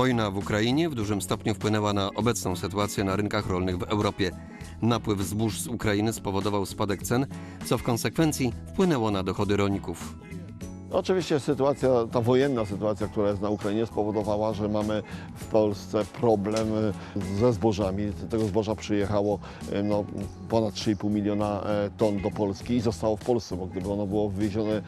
Wojna w Ukrainie w dużym stopniu wpłynęła na obecną sytuację na rynkach rolnych w Europie. Napływ zbóż z Ukrainy spowodował spadek cen, co w konsekwencji wpłynęło na dochody rolników. Oczywiście sytuacja, ta wojenna sytuacja, która jest na Ukrainie spowodowała, że mamy w Polsce problem ze zbożami. Tego zboża przyjechało y, no, ponad 3,5 miliona e, ton do Polski i zostało w Polsce, bo gdyby ono było wywiezione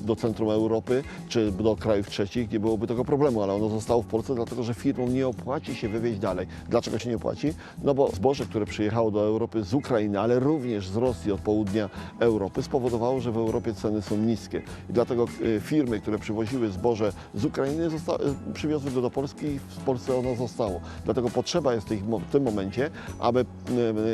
do centrum Europy czy do krajów trzecich, nie byłoby tego problemu, ale ono zostało w Polsce, dlatego że firmom nie opłaci się wywieźć dalej. Dlaczego się nie opłaci? No bo zboże, które przyjechało do Europy z Ukrainy, ale również z Rosji od południa Europy, spowodowało, że w Europie ceny są niskie. I dlatego y, firmy, które przywoziły zboże z Ukrainy, y, przywiozły go do Polski i w Polsce ono zostało. Dlatego potrzeba jest w tym momencie, aby y,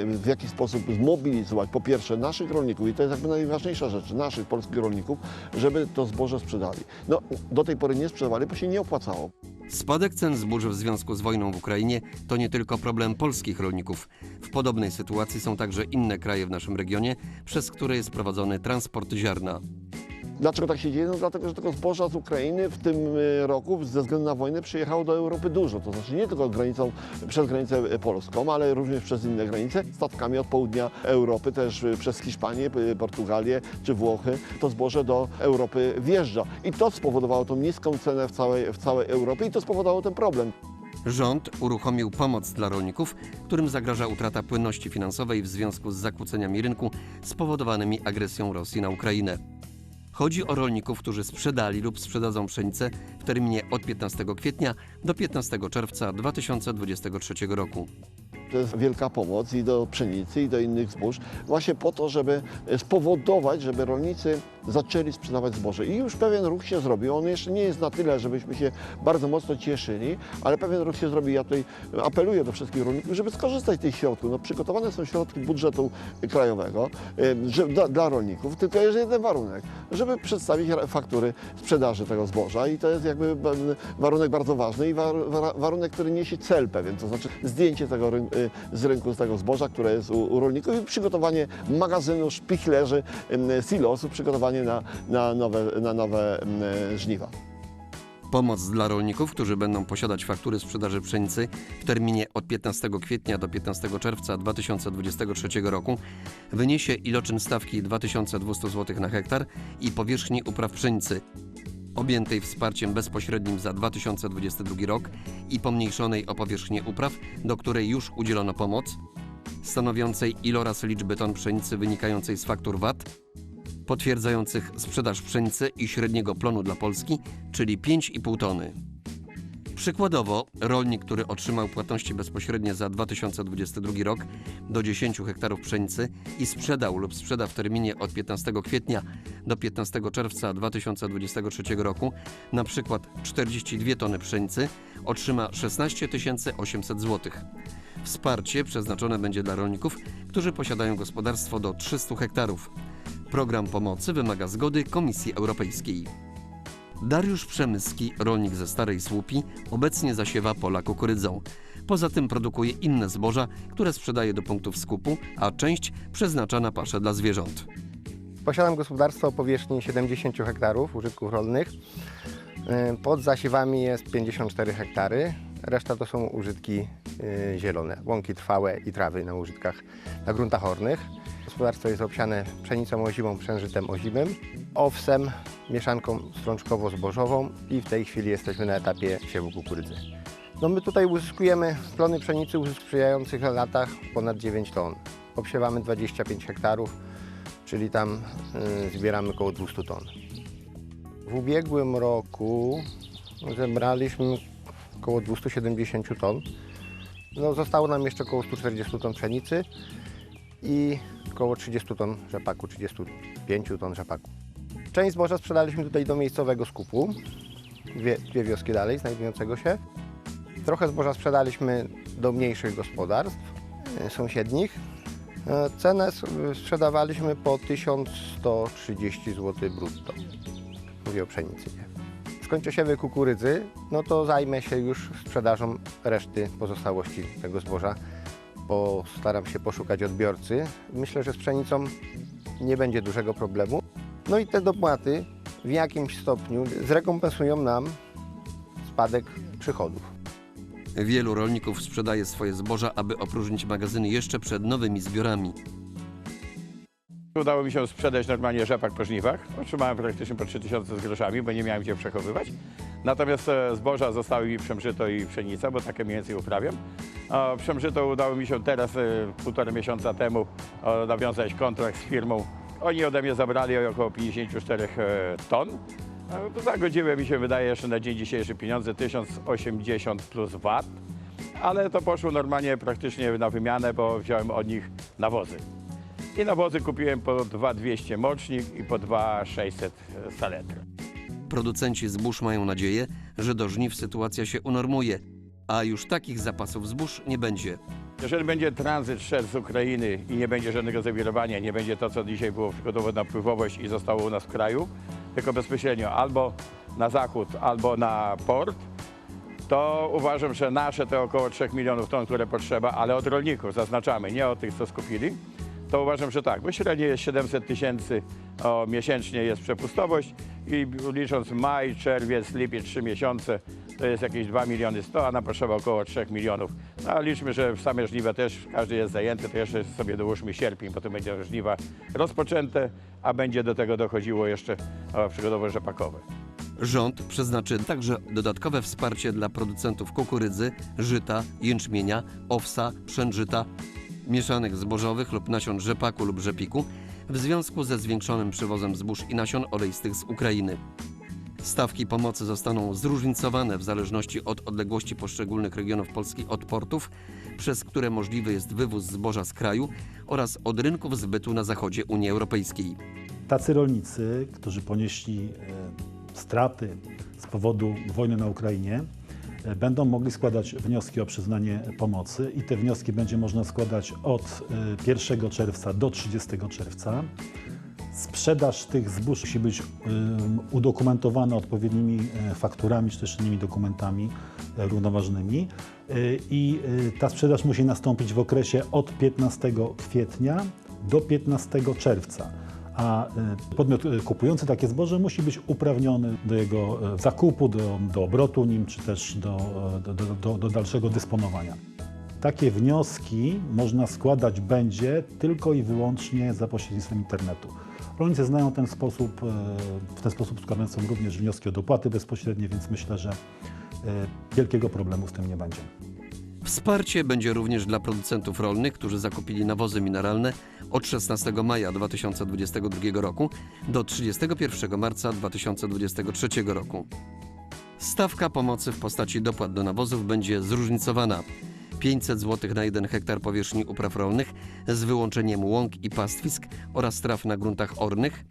w jakiś sposób zmobilizować po pierwsze naszych rolników, i to jest jakby najważniejsza rzecz, naszych polskich rolników, żeby to zboże sprzedali. No, do tej pory nie sprzedawali, bo się nie opłacało. Spadek cen zbóż w związku z wojną w Ukrainie to nie tylko problem polskich rolników. W podobnej sytuacji są także inne kraje w naszym regionie, przez które jest prowadzony transport ziarna. Dlaczego tak się dzieje? No dlatego, że tego zboża z Ukrainy w tym y, roku ze względu na wojnę przyjechało do Europy dużo. To znaczy nie tylko granicą, przez granicę y, polską, ale również przez inne granice, statkami od południa Europy, też y, przez Hiszpanię, Portugalię czy Włochy. To zboże do Europy wjeżdża. I to spowodowało tą niską cenę w całej, w całej Europie i to spowodowało ten problem. Rząd uruchomił pomoc dla rolników, którym zagraża utrata płynności finansowej w związku z zakłóceniami rynku spowodowanymi agresją Rosji na Ukrainę. Chodzi o rolników, którzy sprzedali lub sprzedadzą pszenicę w terminie od 15 kwietnia do 15 czerwca 2023 roku. To jest wielka pomoc i do pszenicy, i do innych zbóż, właśnie po to, żeby spowodować, żeby rolnicy zaczęli sprzedawać zboże. I już pewien ruch się zrobił. On jeszcze nie jest na tyle, żebyśmy się bardzo mocno cieszyli, ale pewien ruch się zrobi. Ja tutaj apeluję do wszystkich rolników, żeby skorzystać z tych środków. No, przygotowane są środki budżetu krajowego że, dla, dla rolników, tylko jest jeden warunek, żeby przedstawić faktury sprzedaży tego zboża i to jest jakby warunek bardzo ważny i war, war, warunek, który niesie cel pewien, to znaczy zdjęcie tego y, z rynku z tego zboża, które jest u, u rolników i przygotowanie magazynu, szpichlerzy, silosów, przygotowanie na, na nowe, na nowe em, żniwa. Pomoc dla rolników, którzy będą posiadać faktury sprzedaży pszenicy w terminie od 15 kwietnia do 15 czerwca 2023 roku wyniesie iloczyn stawki 2200 zł na hektar i powierzchni upraw pszenicy objętej wsparciem bezpośrednim za 2022 rok i pomniejszonej o powierzchnię upraw, do której już udzielono pomoc, stanowiącej iloraz liczby ton pszenicy wynikającej z faktur VAT, potwierdzających sprzedaż pszenicy i średniego plonu dla Polski, czyli 5,5 tony. Przykładowo, rolnik, który otrzymał płatności bezpośrednie za 2022 rok do 10 hektarów pszenicy i sprzedał lub sprzeda w terminie od 15 kwietnia do 15 czerwca 2023 roku na przykład 42 tony pszenicy, otrzyma 16 800 zł. Wsparcie przeznaczone będzie dla rolników, którzy posiadają gospodarstwo do 300 hektarów. Program pomocy wymaga zgody Komisji Europejskiej. Dariusz Przemyski, rolnik ze Starej Słupi, obecnie zasiewa pola kukurydzą. Poza tym produkuje inne zboża, które sprzedaje do punktów skupu, a część przeznacza na paszę dla zwierząt. Posiadam gospodarstwo o powierzchni 70 hektarów użytków rolnych. Y, Pod zasiewami jest 54 hektary. Reszta to są użytki y, zielone, łąki trwałe i trawy na użytkach na gruntach ornych. Gospodarstwo jest obsiane pszenicą ozimą, przężytem ozimym, owsem, mieszanką strączkowo-zbożową i w tej chwili jesteśmy na etapie siewu kukurydzy. No my tutaj uzyskujemy plony pszenicy w sprzyjających latach ponad 9 ton. Obsiewamy 25 hektarów, czyli tam y, zbieramy około 200 ton. W ubiegłym roku zebraliśmy około 270 ton. No, zostało nam jeszcze około 140 ton pszenicy i około 30 ton rzepaku, 35 ton rzepaku. Część zboża sprzedaliśmy tutaj do miejscowego skupu, dwie, dwie wioski dalej znajdującego się. Trochę zboża sprzedaliśmy do mniejszych gospodarstw e, sąsiednich. E, Cenę sprzedawaliśmy po 1130 zł brutto. Mówię o pszenicy. Skończę siewy kukurydzy, no to zajmę się już sprzedażą reszty pozostałości tego zboża. Postaram się poszukać odbiorcy. Myślę, że z pszenicą nie będzie dużego problemu. No i te dopłaty w jakimś stopniu zrekompensują nam spadek przychodów. Wielu rolników sprzedaje swoje zboża, aby opróżnić magazyny jeszcze przed nowymi zbiorami. Udało mi się sprzedać normalnie rzepak po żniwach. Otrzymałem praktycznie po 3000 z groszami, bo nie miałem gdzie przechowywać. Natomiast e, zboża zostały mi przemrzyto i pszenica, bo takie mniej więcej uprawiam. Przemrzyto udało mi się teraz, e, półtora miesiąca temu, e, nawiązać kontrakt z firmą. Oni ode mnie zabrali około 54 e, ton. Zagodziły mi się, wydaje, jeszcze na dzień dzisiejszy pieniądze 1080 plus VAT. Ale to poszło normalnie praktycznie na wymianę, bo wziąłem od nich nawozy. I nawozy kupiłem po 2200 mocznik i po 2600 saletry. Producenci zbóż mają nadzieję, że do żniw sytuacja się unormuje, a już takich zapasów zbóż nie będzie. Jeżeli będzie tranzyt szedł z Ukrainy i nie będzie żadnego zawirowania, nie będzie to, co dzisiaj było przygotowane na pływowość i zostało u nas w kraju, tylko bezpośrednio albo na zachód, albo na port, to uważam, że nasze te około 3 milionów ton, które potrzeba, ale od rolników, zaznaczamy, nie od tych, co skupili, to uważam, że tak, bo średnio jest 700 tysięcy o, miesięcznie jest przepustowość i licząc maj, czerwiec, lipiec, 3 miesiące, to jest jakieś 2 miliony 100, a na potrzeba około 3 milionów. No, a liczmy, że w same żniwa też każdy jest zajęty, to jeszcze sobie dołóżmy sierpień, bo to będzie żniwa rozpoczęte, a będzie do tego dochodziło jeszcze przygodowo rzepakowe. Rząd przeznaczy także dodatkowe wsparcie dla producentów kukurydzy, żyta, jęczmienia, owsa, pszeniżyta, mieszanych zbożowych lub nasion rzepaku lub rzepiku w związku ze zwiększonym przywozem zbóż i nasion oleistych z Ukrainy. Stawki pomocy zostaną zróżnicowane w zależności od odległości poszczególnych regionów Polski od portów, przez które możliwy jest wywóz zboża z kraju oraz od rynków zbytu na zachodzie Unii Europejskiej. Tacy rolnicy, którzy ponieśli e, straty z powodu wojny na Ukrainie, będą mogli składać wnioski o przyznanie pomocy i te wnioski będzie można składać od e, 1 czerwca do 30 czerwca. Sprzedaż tych zbóż musi być ym, udokumentowana odpowiednimi e, fakturami czy też innymi dokumentami e, równoważnymi i ta sprzedaż musi nastąpić w okresie od 15 kwietnia do 15 czerwca a y, podmiot y, kupujący takie zboże musi być uprawniony do jego e, zakupu, do, do obrotu nim, czy też do, e, do, do, do, dalszego dysponowania. Takie wnioski można składać będzie tylko i wyłącznie za pośrednictwem internetu. Rolnicy znają ten sposób, e, w ten sposób składane są również wnioski o dopłaty bezpośrednie, więc myślę, że e, wielkiego problemu z tym nie będzie. Wsparcie będzie również dla producentów rolnych, którzy zakupili nawozy mineralne od 16 maja 2022 roku do 31 marca 2023 roku. Stawka pomocy w postaci dopłat do nawozów będzie zróżnicowana. 500 zł na 1 hektar powierzchni upraw rolnych z wyłączeniem łąk i pastwisk oraz traw na gruntach ornych,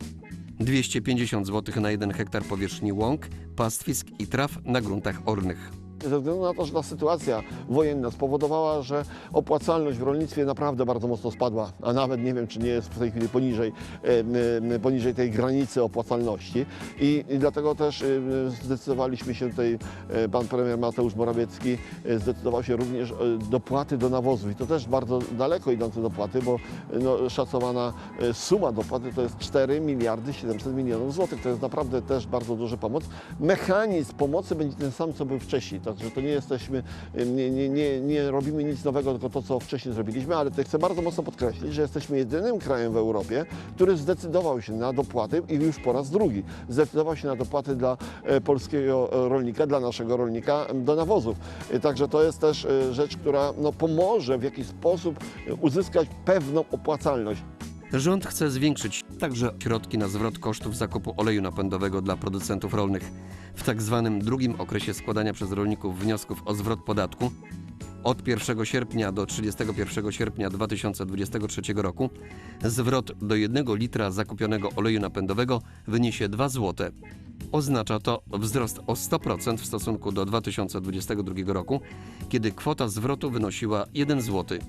250 zł na 1 hektar powierzchni łąk, pastwisk i traw na gruntach ornych. Ze względu na to, że ta sytuacja wojenna spowodowała, że opłacalność w rolnictwie naprawdę bardzo mocno spadła, a nawet nie wiem, czy nie jest w tej chwili poniżej, poniżej tej granicy opłacalności. I, dlatego też zdecydowaliśmy się tutaj, e, pan premier Mateusz Morawiecki e, zdecydował się również e, dopłaty do nawozów. I to też bardzo daleko idące dopłaty, bo no, szacowana suma dopłaty to jest 4 miliardy 700 milionów złotych. To jest naprawdę też bardzo duża pomoc. Mechanizm pomocy będzie ten sam, co był wcześniej. Także to nie jesteśmy, nie, nie, nie, nie robimy nic nowego, tylko to, co wcześniej zrobiliśmy, ale chcę bardzo mocno podkreślić, że jesteśmy jedynym krajem w Europie, który zdecydował się na dopłaty i już po raz drugi zdecydował się na dopłaty dla e, polskiego rolnika, dla naszego rolnika do nawozów. E, Także to jest też e, rzecz, która no, pomoże w jakiś sposób uzyskać pewną opłacalność. Rząd chce zwiększyć także środki na zwrot kosztów zakupu oleju napędowego dla producentów rolnych. W tak zwanym drugim okresie składania przez rolników wniosków o zwrot podatku od 1 sierpnia do 31 sierpnia 2023 roku zwrot do 1 litra zakupionego oleju napędowego wyniesie 2 zł. Oznacza to wzrost o 100% w stosunku do 2022 roku, kiedy kwota zwrotu wynosiła 1 zł.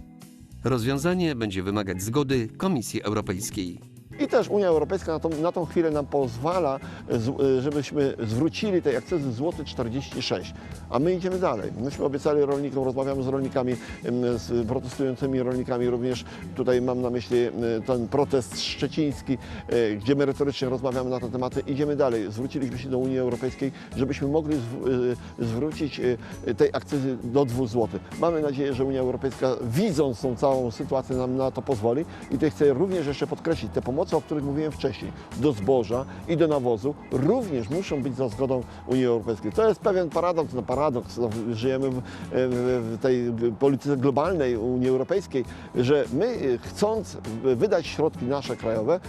Rozwiązanie będzie wymagać zgody Komisji Europejskiej. I też Unia Europejska na tą, na tą chwilę nam pozwala, z- żebyśmy zwrócili tej akcyzy złoty 46, a my idziemy dalej. Myśmy obiecali rolnikom, rozmawiamy z rolnikami, z protestującymi rolnikami, również tutaj mam na myśli e, ten protest szczeciński, e, gdzie merytorycznie rozmawiamy na te tematy. Idziemy dalej. Zwróciliśmy się do Unii Europejskiej, żebyśmy mogli zw- e, zwrócić e, tej akcyzy do 2 zł. Mamy nadzieję, że Unia Europejska widząc tą całą sytuację nam na to pozwoli i tutaj chcę również jeszcze podkreślić, te pomocy, o których mówiłem wcześniej, do zboża i do nawozu również muszą być za zgodą Unii Europejskiej. To jest pewien paradoks, no paradoks, no, żyjemy w, w, tej polityce globalnej Unii Europejskiej, że my e, chcąc wydać środki nasze krajowe,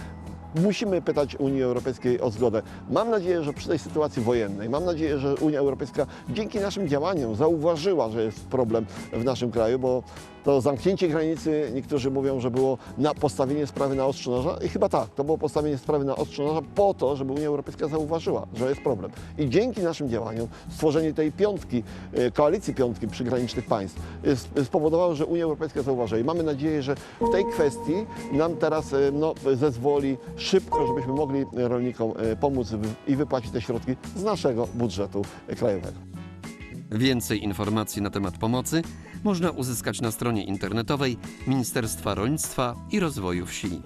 musimy pytać Unii Europejskiej o zgodę. Mam nadzieję, że przy tej sytuacji wojennej, mam nadzieję, że Unia Europejska dzięki naszym działaniom zauważyła, że jest problem w naszym kraju, bo to zamknięcie granicy, niektórzy mówią, że było na postawienie sprawy na ostrzu noża i chyba tak, to było postawienie sprawy na ostrzu noża po to, żeby Unia Europejska zauważyła, że jest problem. I dzięki naszym działaniom stworzenie tej piątki, e, koalicji piątki przygranicznych państw sp- spowodowało, że Unia Europejska zauważyła i mamy nadzieję, że w tej kwestii nam teraz e, no, zezwoli szybko, żebyśmy mogli rolnikom pomóc i wypłacić te środki z naszego budżetu krajowego. Więcej informacji na temat pomocy można uzyskać na stronie internetowej Ministerstwa Rolnictwa i Rozwoju Wsi.